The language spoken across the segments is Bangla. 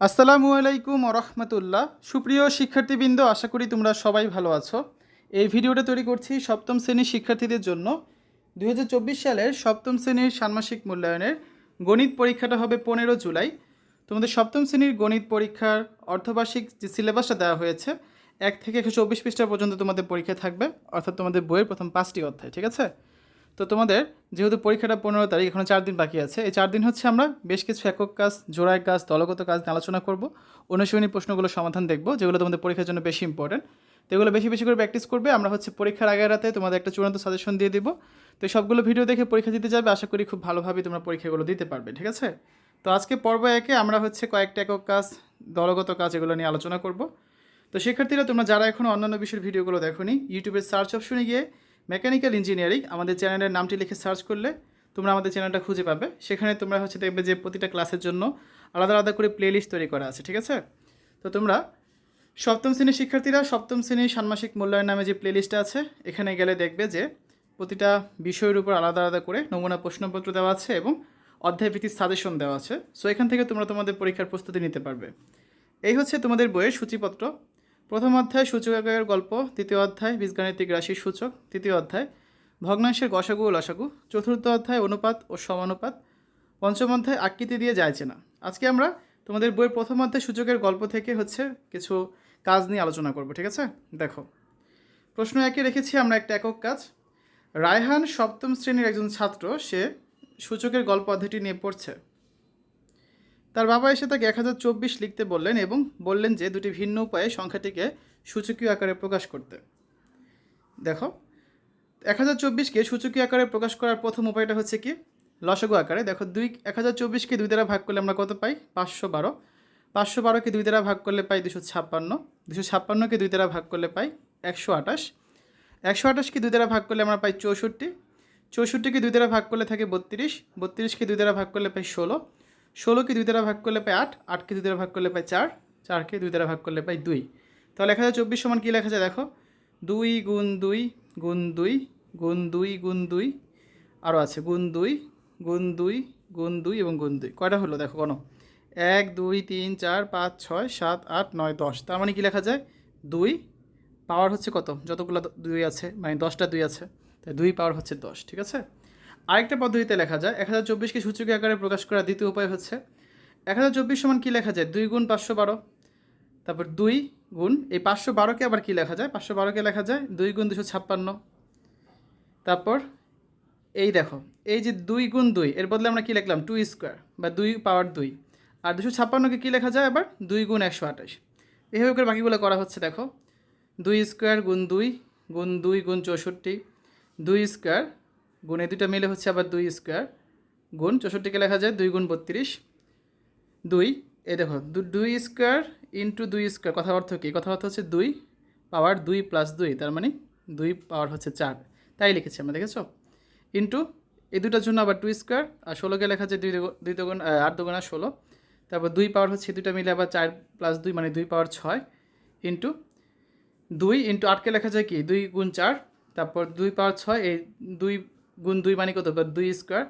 আসসালামু আলাইকুম রহমতুল্লাহ। সুপ্রিয় শিক্ষার্থীবৃন্দ, আশা করি তোমরা সবাই ভালো আছো। এই ভিডিওটা তৈরি করছি সপ্তম শ্রেণির শিক্ষার্থীদের জন্য। দু হাজার চব্বিশ সালের সপ্তম শ্রেণির ষান্মাসিক মূল্যায়নের গণিত পরীক্ষাটা হবে পনেরো জুলাই। তোমাদের সপ্তম শ্রেণির গণিত পরীক্ষার অর্ধবার্ষিক যে সিলেবাসটা দেওয়া হয়েছে, এক থেকে একশো চব্বিশ পৃষ্ঠা পর্যন্ত তোমাদের পরীক্ষা থাকবে, অর্থাৎ তোমাদের বইয়ের প্রথম পাঁচটি অধ্যায়, ঠিক আছে? তো তোমাদের, যেহেতু পরীক্ষাটা পনেরো তারিখ, এখনও চার দিন বাকি আছে, এই চার দিন হচ্ছে আমরা বেশ কিছু একক কাজ, জোড়ায় কাজ, দলগত কাজ নিয়ে আলোচনা করব। অনুশীলনী প্রশ্নগুলো সমাধান দেখব, যেগুলো তোমাদের পরীক্ষার জন্য বেশি ইম্পর্টেন্ট তো এগুলো বেশি বেশি করে প্র্যাকটিস করবে, আমরা হচ্ছে পরীক্ষার আগের রাতে তোমাদের একটা চূড়ান্ত সাজেশন দিয়ে দিব। তো সবগুলো ভিডিও দেখে পরীক্ষা দিতে যাবে, আশা করি খুব ভালোভাবে তোমরা পরীক্ষাগুলো দিতে পারবে, ঠিক আছে? তো আজকে পর্ব একে আমরা হচ্ছে কয়েকটা একক কাজ, দলগত কাজ এগুলো নিয়ে আলোচনা করব। তো শিক্ষার্থীরা, তোমরা যারা এখনও অন্যান্য বিষয়ের ভিডিওগুলো দেখোনি ইউটিউবের সার্চ অপশনে গিয়ে মেকানিক্যাল ইঞ্জিনিয়ারিং, আমাদের চ্যানেলের নামটি লিখে সার্চ করলে তোমরা আমাদের চ্যানেলটা খুঁজে পাবে। সেখানে তোমরা হচ্ছে দেখবে যে প্রতিটা ক্লাসের জন্য আলাদা আলাদা করে প্লেলিস্ট তৈরি করা আছে, ঠিক আছে? তো তোমরা সপ্তম শ্রেণির শিক্ষার্থীরা সপ্তম শ্রেণির ষান্মাসিক মূল্যায়ন নামে যে প্লেলিস্টটা আছে, এখানে গেলে দেখবে যে প্রতিটা বিষয়ের উপর আলাদা আলাদা করে নমুনা প্রশ্নপত্র দেওয়া আছে এবং অধ্যায় ভিত্তিক সাজেশন দেওয়া আছে। সো এখান থেকে তোমরা তোমাদের পরীক্ষার প্রস্তুতি নিতে পারবে। এই হচ্ছে তোমাদের বইয়ের সূচিপত্র। প্রথম অধ্যায় সূচকের গল্প, দ্বিতীয় অধ্যায় বীজগাণিতিক রাশির সূচক, তৃতীয় অধ্যায় ভগ্নাংশের গসাগু ও লসাগু, চতুর্থ অধ্যায় অনুপাত ও সমানুপাত, পঞ্চম অধ্যায় আকৃতি দিয়ে যাইছে না আজকে আমরা তোমাদের বইয়ের প্রথম অধ্যায় সূচকের গল্প থেকে হচ্ছে কিছু কাজ নিয়ে আলোচনা করব, ঠিক আছে? দেখো, প্রশ্ন একে রেখেছি আমরা একটা একক কাজ। রায়হান সপ্তম শ্রেণির একজন ছাত্র, সে সূচকের গল্প অধ্যায়টি নিয়ে পড়ছে। তার বাবা এসে তাকে এক হাজার চব্বিশ লিখতে বললেন এবং বললেন যে দুটি ভিন্ন উপায়ে সংখ্যাটিকে সূচকীয় আকারে প্রকাশ করতে। দেখো, এক হাজার চব্বিশকে সূচকীয় আকারে প্রকাশ করার প্রথম উপায়টা হচ্ছে কি? লসগু আকারে। দেখো, দুই এক হাজার চব্বিশকে দুই দ্বারা ভাগ করলে আমরা কত পাই? পাঁচশো বারো। পাঁচশো বারোকে দুই দ্বারা ভাগ করলে পাই দুশো ছাপ্পান্ন। দুশো ছাপ্পান্নকে দুই দ্বারা ভাগ করলে পাই একশো আঠাশ। একশো আঠাশকে দুই দ্বারা ভাগ করলে আমরা পাই চৌষট্টি। চৌষট্টিকে দুই দ্বারা ভাগ করলে থাকে বত্রিশ। বত্রিশকে দুই দ্বারা ভাগ করলে পাই ষোলো। ষোলোকে দুই দ্বারা ভাগ করলে পাই আট আটকে দুই দ্বারা ভাগ করলে পাই চার চারকে দুই দ্বারা ভাগ করলে পাই দুই। তাহলে এক হাজার চব্বিশ সমান কী লেখা যায়? দেখো, দুই গুণ দুই গুণ দুই গুণ দুই গুণ দুই আরও আছে, গুণ দুই গুণ দুই গুণ দুই এবং গুণ দুই। কয়টা হলো? দেখো কোনো এক, দুই, তিন, চার, পাঁচ, ছয়, সাত, আট, নয়, দশ। তার মানে কী লেখা যায়? দুই। পাওয়ার হচ্ছে কত? যতগুলো দুই আছে মানে দশটা দুই আছে, তাই দুই পাওয়ার হচ্ছে দশ, ঠিক আছে? আরেকটা পদ্ধতিতে লেখা যায়, এক হাজার চব্বিশকে সূচকীয় আকারে প্রকাশ করার দ্বিতীয় উপায় হচ্ছে, এক হাজার চব্বিশ সমান কী লেখা যায়? দুই গুণ পাঁচশো বারো। তারপর দুই গুণ, এই পাঁচশো বারোকে আবার কী লেখা যায়? পাঁচশো বারোকে লেখা যায়? দুই গুণ দুশো ছাপ্পান্ন। তারপর এই দেখো, এই যে দুই গুণ দুই, এর বদলে আমরা কী লিখলাম? টু স্কোয়ার বা দুই পাওয়ার দুই। আর দুশো ছাপ্পান্নকে কী লেখা যায় আবার? দুই গুণ একশো আঠাশ। এভাবে করে বাকিগুলো করা হচ্ছে, দেখো। দুই স্কোয়ার গুণ দুই গুণ দুই গুণ চৌষট্টি। দুই স্কোয়ার গুণ এই দুটো মিলে হচ্ছে আবার দুই স্কোয়ার। গুণ চৌষট্টিকে লেখা যায় দুই গুণ বত্রিশ। দুই, এই দেখো দুই স্কোয়ার ইন্টু দুই স্কোয়ার কথা অর্থ কী? কথা অর্থ হচ্ছে দুই পাওয়ার দুই প্লাস দুই, তার মানে দুই পাওয়ার হচ্ছে চার। তাই লিখেছি আমরা, দেখেছ? ইন্টু এই দুটার জন্য আবার টু স্কোয়ার, আর ষোলোকে লেখা যায় দুই দুই দুগুণ আট দুগুণা ষোলো। তারপর দুই পাওয়ার হচ্ছে দুটা মিলে আবার চার প্লাস দুই মানে দুই পাওয়ার ছয়। ইন্টু দুই ইন্টু আটকে লেখা যায় কি? দুই গুণ চার, তারপর দুই পাওয়ার ছয়, এই দুই গুণ দুই মানে কত? দুই স্কোয়ার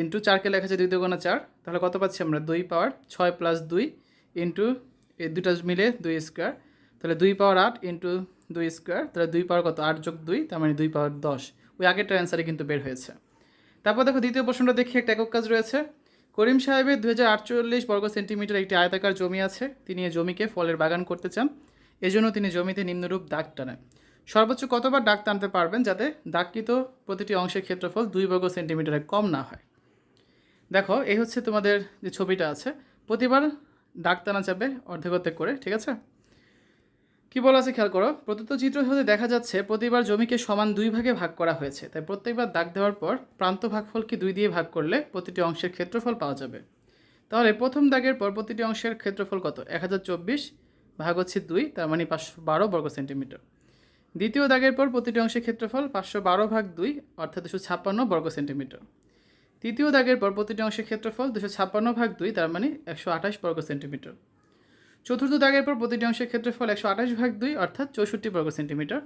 ইন্টু চারকে লেখা যায় দুই দুগুণা চার। তাহলে কত পাচ্ছি আমরা? দুই পাওয়ার ছয় প্লাস দুই ইন্টু এই দুটা মিলে দুই স্কোয়ার। তাহলে দুই পাওয়ার আট ইন্টু দুই স্কোয়ার। তাহলে দুই পাওয়ার কত? আট যোগ দুই, তার মানে দুই পাওয়ার দশ। ওই আগেরটার অ্যান্সারে কিন্তু বের হয়েছে। তারপর দেখো দ্বিতীয় প্রশ্নটা দেখি, একটা একক কাজ রয়েছে। করিম সাহেবের দু হাজার আটচল্লিশ বর্গ সেন্টিমিটার একটি আয়তাকার জমি আছে। তিনি এই জমিকে ফলের বাগান করতে চান। এজন্য তিনি জমিতে নিম্নরূপ দাগ টানেন। সর্বোচ্চ কতবার দাগ টানতে পারবেন যাতে দাগকৃত প্রতিটি অংশের ক্ষেত্রফল দুই বর্গ সেন্টিমিটারে কম না হয়? দেখো, এই হচ্ছে তোমাদের যে ছবিটা আছে। প্রতিবার দাগ টানা যাবে অর্ধেক অর্ধেক করে, ঠিক আছে? কি বলা আছে, খেয়াল করো। প্রদত্ত চিত্র হতে দেখা যাচ্ছে প্রতিবার জমিকে সমান দুই ভাগে ভাগ করা হয়েছে। তাই প্রত্যেকবার দাগ দেওয়ার পর প্রান্ত ভাগফলকে দুই দিয়ে ভাগ করলে প্রতিটি অংশের ক্ষেত্রফল পাওয়া যাবে। তাহলে প্রথম দাগের পর প্রতিটি অংশের ক্ষেত্রফল কত? এক হাজার চব্বিশ ভাগ হচ্ছে দুই, তার মানে পাঁচশো বারো বর্গ সেন্টিমিটার। দ্বিতীয় দাগের পর প্রতিটি অংশের ক্ষেত্রফল পাঁচশো বারো ভাগ দুই, অর্থাৎ দুশো ছাপ্পান্ন বর্গ সেন্টিমিটার। তৃতীয় দাগের পর প্রতিটি অংশের ক্ষেত্রফল দুশো ছাপ্পান্ন ভাগ দুই, তার মানে একশো আঠাশ বর্গ সেন্টিমিটার। চতুর্থ দাগের পর প্রতিটি অংশের ক্ষেত্রফল একশো আঠাশ ভাগ দুই, অর্থাৎ চৌষট্টি বর্গ সেন্টিমিটার।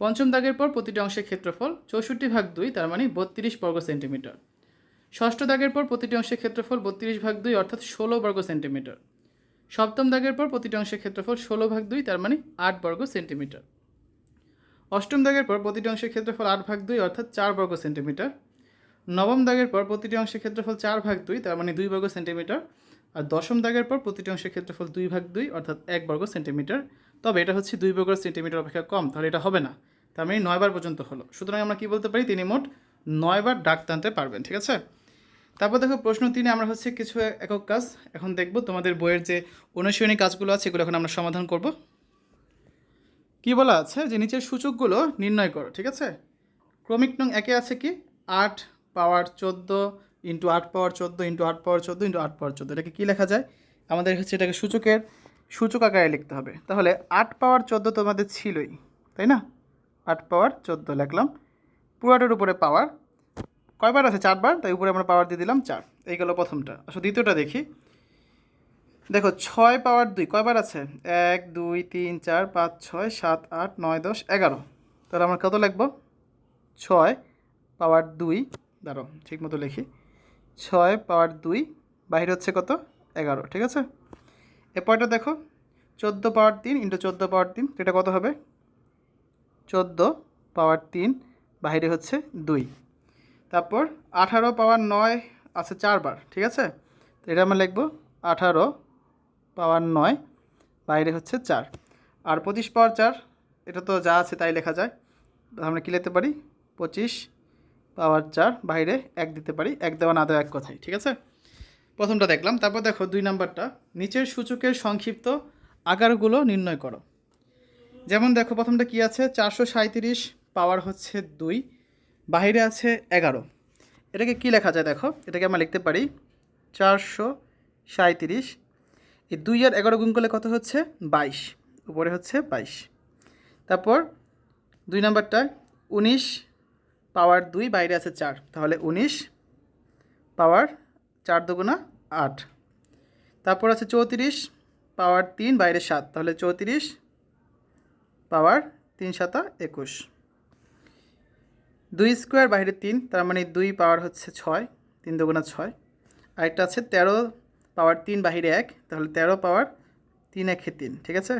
পঞ্চম দাগের পর প্রতিটি অংশের ক্ষেত্রফল চৌষট্টি ভাগ দুই, তার মানে বত্রিশ বর্গ সেন্টিমিটার। ষষ্ঠ দাগের পর প্রতিটি অংশের ক্ষেত্রফল বত্রিশ ভাগ দুই, অর্থাৎ ষোলো বর্গ সেন্টিমিটার। সপ্তম দাগের পর প্রতিটি অংশের ক্ষেত্রফল ষোলো ভাগ দুই, তার মানে আট বর্গ সেন্টিমিটার। অষ্টম দাগের পর প্রতিটি অংশের ক্ষেত্রফল আট ভাগ দুই, অর্থাৎ চার বর্গ সেন্টিমিটার। নবম দাগের পর প্রতিটি অংশের ক্ষেত্রফল চার ভাগ দুই, তার মানে দুই বর্গ সেন্টিমিটার। আর দশম দাগের পর প্রতিটি অংশের ক্ষেত্রফল দুই ভাগ দুই, অর্থাৎ এক বর্গ সেন্টিমিটার। তবে এটা হচ্ছে দুই বর্গ সেন্টিমিটার অপেক্ষা কম, তাহলে এটা হবে না। তার মানে নয়বার পর্যন্ত হলো। সুতরাং আমরা কি বলতে পারি? তিনি মোট নয়বার ডাক টানতে পারবেন, ঠিক আছে? তারপর দেখো প্রশ্ন তিনে আমরা হচ্ছে কিছু একক কাজ। এখন দেখব তোমাদের বইয়ের যে অনুশীলনী কাজগুলো আছে, এগুলো এখন আমরা সমাধান করব। কি বলা আছে? যে নিচের সূচকগুলো নির্ণয় করো, ঠিক আছে? ক্রমিক নং একে আছে কি? আট পাওয়ার চোদ্দ ইন্টু আট পাওয়ার চোদ্দ ইন্টু আট পাওয়ার চোদ্দ ইন্টু আট পাওয়ার চোদ্দ। এটাকে কী লেখা যায়? আমাদের হচ্ছে এটাকে সূচকের, সূচক আকারে লিখতে হবে। তাহলে আট পাওয়ার চোদ্দ তোমাদের ছিলই, তাই না? আট পাওয়ার চোদ্দ লিখলাম। পুরাটার উপরে পাওয়ার, কয়বার আছে? চারবার? তাই উপরে আমরা পাওয়ার দিয়ে দিলাম চার। এই গেল প্রথমটা। আসলে দ্বিতীয়টা দেখি। দেখো, ছয় পাওয়ার দুই, কয়বার আছে? এক, দুই, তিন, চার, পাঁচ, ছয়, সাত, আট, নয়, দশ, এগারো। তাহলে আমরা কত লিখব? ছয় পাওয়ার দুই দাঁড়ো ঠিক মতো লিখি। ছয় পাওয়ার দুই বাইরে হচ্ছে কত? এগারো, ঠিক আছে? এরপরটা দেখো, চোদ্দ পাওয়ার তিন ইন্টু চোদ্দ পাওয়ার তিন, এটা কত হবে? চোদ্দ পাওয়ার তিন বাইরে হচ্ছে দুই। তারপর আঠারো পাওয়ার নয় আছে চারবার, ঠিক আছে? তো এটা আমরা লিখব আঠারো পাওয়ার নয়, বাইরে হচ্ছে চার। আর পঁচিশ পাওয়ার চার, এটা তো যা আছে তাই লেখা যায়। আমরা কী লিখতে পারি? পঁচিশ পাওয়ার চার, বাইরে এক দিতে পারি। এক দেওয়া না দেওয়া এক কথাই, ঠিক আছে? প্রথমটা দেখলাম, তারপর দেখো দুই নাম্বারটা। নিচের সূচকের সংক্ষিপ্ত আকারগুলো নির্ণয় করো। যেমন দেখো, প্রথমটা কি আছে? চারশো সাঁত্রিশ পাওয়ার হচ্ছে দুই, বাইরে আছে এগারো। এটাকে কি লেখা যায় দেখো? এটাকে আমরা লিখতে পারি চারশো সাঁত্রিশ এই দুই আর এগারো গুণ করলে কত হচ্ছে? বাইশ। উপরে হচ্ছে বাইশ। তারপর দুই নাম্বারটা, উনিশ পাওয়ার দুই, বাইরে আছে চার। তাহলে উনিশ পাওয়ার চার দুগুণা আট। তারপর আছে চৌত্রিশ পাওয়ার তিন, বাইরে সাত। তাহলে চৌত্রিশ পাওয়ার তিন সাতা একুশ। দুই স্কোয়ার বাইরে তিন, তার মানে দুই পাওয়ার হচ্ছে ছয়, তিন দুগুণা ছয়। আরেকটা আছে তেরো পাওয়ার তিন বাহিরে এক, তাহলে তেরো পাওয়ার তিন একে তিন, ঠিক আছে?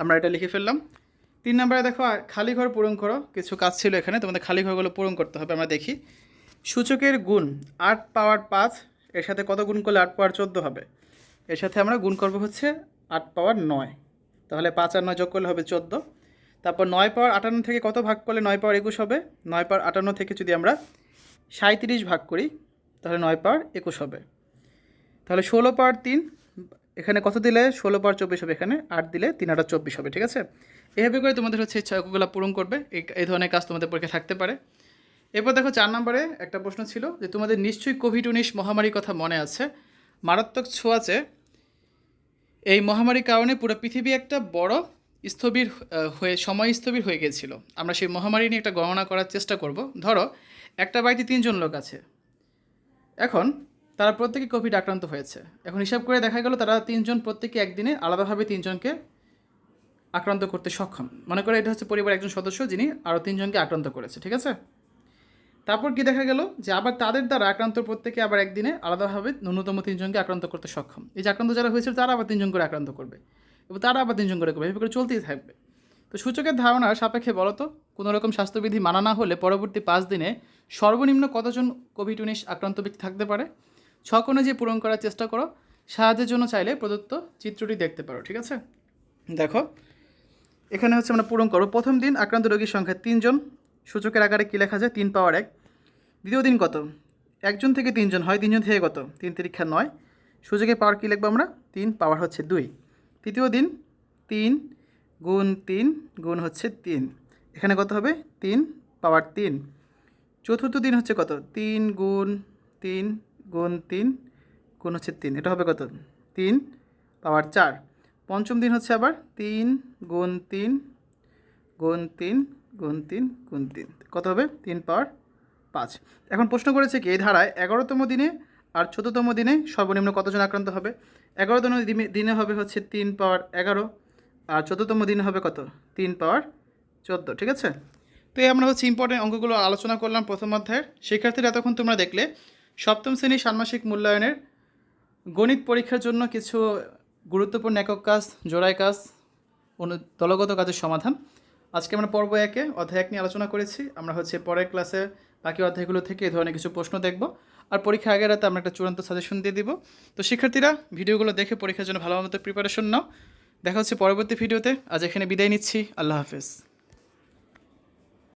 আমরা এটা লিখে ফেললাম। তিন নম্বরে দেখো খালি ঘর পূরণ করো, কিছু কাজ ছিল এখানে, তোমাদের খালি ঘরগুলো পূরণ করতে হবে, আমরা দেখি। সূচকের গুণ আট পাওয়ার পাঁচ, এর সাথে কত গুণ করলে আট পাওয়ার চোদ্দ হবে? এর সাথে আমরা গুণ করব হচ্ছে আট পাওয়ার নয়, তাহলে পাঁচ আর নয় যোগ করলে হবে চোদ্দ। তারপর নয় পাওয়ার আটান্ন থেকে কত ভাগ করলে নয় পাওয়ার একুশ হবে? নয় পাওয়ার আটান্ন থেকে যদি আমরা সাঁত্রিশ ভাগ করি, তাহলে নয় পাওয়ার একুশ হবে। তাহলে ষোলো পার তিন, এখানে কত দিলে? ষোলো পার চব্বিশ হবে এখানে, আট দিলে তিন আটা চব্বিশ হবে, ঠিক আছে? এভাবে করে তোমাদের হচ্ছে ছয়গুলো পূরণ করবে, এই ধরনের কাজ তোমাদের পরীক্ষা থাকতে পারে। এরপর দেখো চার নম্বরে একটা প্রশ্ন ছিল যে তোমাদের নিশ্চয়ই কোভিড উনিশ মহামারীর কথা মনে আছে। মারাত্মক ছোঁয়াচে এই মহামারীর কারণে পুরো পৃথিবী একটা বড় স্থবির হয়ে, সময় স্থবির হয়ে গিয়েছিল আমরা সেই মহামারী নিয়ে একটা গণনা করার চেষ্টা করব। ধরো, একটা বাড়িতে তিনজন লোক আছে। এখন তারা প্রত্যেকে কোভিড আক্রান্ত হয়েছে। এখন হিসাব করে দেখা গেল তারা তিনজন প্রত্যেকে একদিনে আলাদাভাবে তিনজনকে আক্রান্ত করতে সক্ষম। মনে করে এটা হচ্ছে পরিবারের একজন সদস্য যিনি আরও তিনজনকে আক্রান্ত করেছে, ঠিক আছে? তারপর কি দেখা গেল যে আবার তাদের দ্বারা আক্রান্ত প্রত্যেকে আবার একদিনে আলাদাভাবে ন্যূনতম তিনজনকে আক্রান্ত করতে সক্ষম। এই যে আক্রান্ত যারা হয়েছিল তারা আবার তিনজন করে আক্রান্ত করবে এবং তারা আবার তিনজন করে করবে, এভাবে করে চলতেই থাকবে। তো সূচকের ধারণার সাপেক্ষে বলো তো, কোনো রকম স্বাস্থ্যবিধি মানা না হলে পরবর্তী পাঁচ দিনে সর্বনিম্ন কতজন কোভিড উনিশ আক্রান্ত ব্যক্তি থাকতে পারে? ছক অনুযায়ী পূরণ করার চেষ্টা করো, সাহায্যের জন্য চাইলে প্রদত্ত চিত্রটি দেখতে পারো, ঠিক আছে? দেখো, এখানে হচ্ছে আমরা পূরণ করো প্রথম দিন আক্রান্ত রোগীর সংখ্যা তিনজন। সূচকের আকারে কী লেখা যায়? তিন পাওয়ার এক। দ্বিতীয় দিন কত? একজন থেকে তিনজন হয়, তিনজন থেকে কত? তিন তিরিক্ষা নয়। সূচকের পাওয়ার কী লিখব আমরা? তিন, পাওয়ার হচ্ছে দুই। তৃতীয় দিন তিন গুণ তিন গুণ হচ্ছে তিন। এখানে কত হবে? তিন, পাওয়ার তিন। চতুর্থ দিন হচ্ছে কত? তিন গুণ তিন গুণ তিন, গুণ হচ্ছে তিন। এটা হবে কত? তিন পাওয়ার চার। পঞ্চম দিন হচ্ছে আবার তিন, গুণ তিন গুণ তিন গুণ তিন গুণ তিন। কত হবে? তিন পাওয়ার পাঁচ। এখন প্রশ্ন করেছে কি, এই ধারায় এগারোতম দিনে আর চোদ্দতম দিনে সর্বনিম্ন কতজন আক্রান্ত হবে? এগারোতম দিনে- হবে হচ্ছে তিন পাওয়ার এগারো আর চোদ্দতম দিনে হবে কত? তিন পাওয়ার চোদ্দ। ঠিক আছে? তো এই আমরা হচ্ছে ইম্পর্টেন্ট অঙ্কগুলো আলোচনা করলাম প্রথম অধ্যায়ের। শিক্ষার্থীরা এতক্ষণ তোমরা দেখলে সপ্তম শ্রেণির ষান্মাসিক মূল্যায়নের গণিত পরীক্ষার জন্য কিছু গুরুত্বপূর্ণ একক কাজ, জোড়ায় কাজ, অনু, দলগত কাজের সমাধান। আজকে আমরা পর্ব একে, অধ্যায় এক নিয়ে আলোচনা করেছি। আমরা হচ্ছে পরের ক্লাসে বাকি অধ্যায়গুলো থেকে এই ধরনের কিছু প্রশ্ন দেখব। আর পরীক্ষা আগের রাতে আমরা একটা চূড়ান্ত সাজেশন দিয়ে দিব। তো শিক্ষার্থীরা, ভিডিওগুলো দেখে পরীক্ষার জন্য ভালো মতো প্রিপারেশন নাও। দেখা হচ্ছে পরবর্তী ভিডিওতে। আজ এখানে বিদায় নিচ্ছি। আল্লাহ হাফেজ।